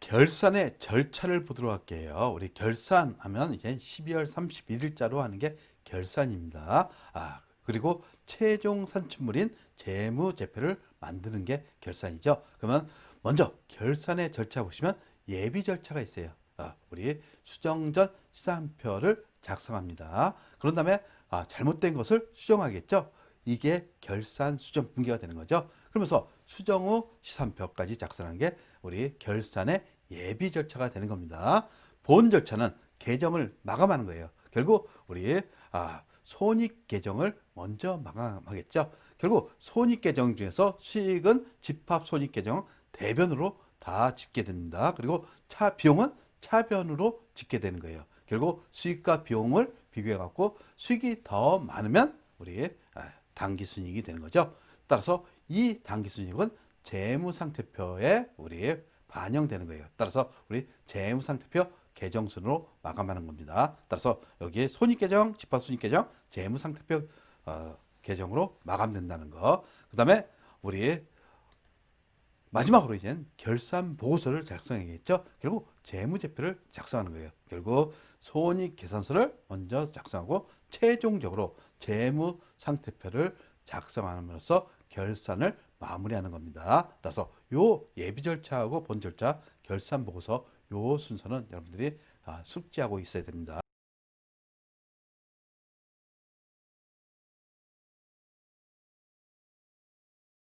결산의 절차를 보도록 할게요. 우리 결산하면 이제 12월 31일자로 하는 게 결산입니다. 아, 그리고 최종 산출물인 재무 제표를 만드는 게 결산이죠. 그러면 먼저 결산의 절차 보시면 예비 절차가 있어요. 아, 우리 수정 전 시산표를 작성합니다. 그런 다음에 아, 잘못된 것을 수정하겠죠. 이게 결산 수정 분기가 되는 거죠. 그러면서 수정 후 시산표까지 작성하는 게 우리 결산의 예비 절차가 되는 겁니다. 본 절차는 계정을 마감하는 거예요. 결국 우리 아, 손익 계정을 먼저 마감하겠죠. 결국 손익 계정 중에서 수익은 집합 손익 계정 대변으로 다 집게 됩니다. 그리고 차 비용은 차변으로 집게 되는 거예요. 결국 수익과 비용을 비교해 갖고 수익이 더 많으면 우리 아, 당기 순이익이 되는 거죠. 따라서 이 당기 순이익은 재무 상태표에 우리 반영되는 거예요. 따라서 우리 재무 상태표 계정순으로 마감하는 겁니다. 따라서 여기에 손익 계정, 집합 손익 계정, 재무 상태표 어, 계정으로 마감된다는 거. 그 다음에 우리 마지막으로 이제 결산 보고서를 작성해야겠죠. 결국 재무제표를 작성하는 거예요. 결국 손익 계산서를 먼저 작성하고 최종적으로 재무 상태표를 작성함으로써 결산을 마무리하는 겁니다. 따라서 요 예비 절차하고 본 절차, 결산 보고서 요 순서는 여러분들이 아, 숙지하고 있어야 됩니다.